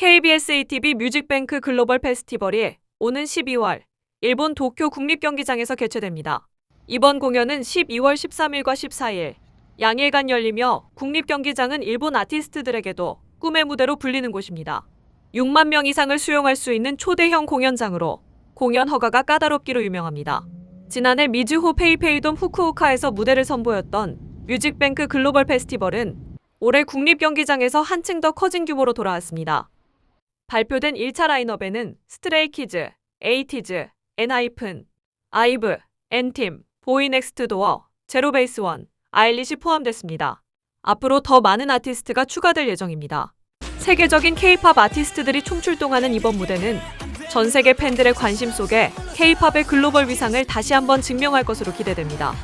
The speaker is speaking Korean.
KBS ATV 뮤직뱅크 글로벌 페스티벌이 오는 12월 일본 도쿄 국립경기장에서 개최됩니다. 이번 공연은 12월 13일과 14일 양일간 열리며 국립경기장은 일본 아티스트들에게도 꿈의 무대로 불리는 곳입니다. 6만 명 이상을 수용할 수 있는 초대형 공연장으로 공연 허가가 까다롭기로 유명합니다. 지난해 미즈호 페이페이돔 후쿠오카에서 무대를 선보였던 뮤직뱅크 글로벌 페스티벌은 올해 국립경기장에서 한층 더 커진 규모로 돌아왔습니다. 발표된 1차 라인업에는 스트레이키즈, 에이티즈, 엔하이픈, 아이브, 엔팀, 보이넥스트 도어, 제로베이스원, 아일리시 포함됐습니다. 앞으로 더 많은 아티스트가 추가될 예정입니다. 세계적인 K-팝 아티스트들이 총출동하는 이번 무대는 전 세계 팬들의 관심 속에 K-팝의 글로벌 위상을 다시 한번 증명할 것으로 기대됩니다.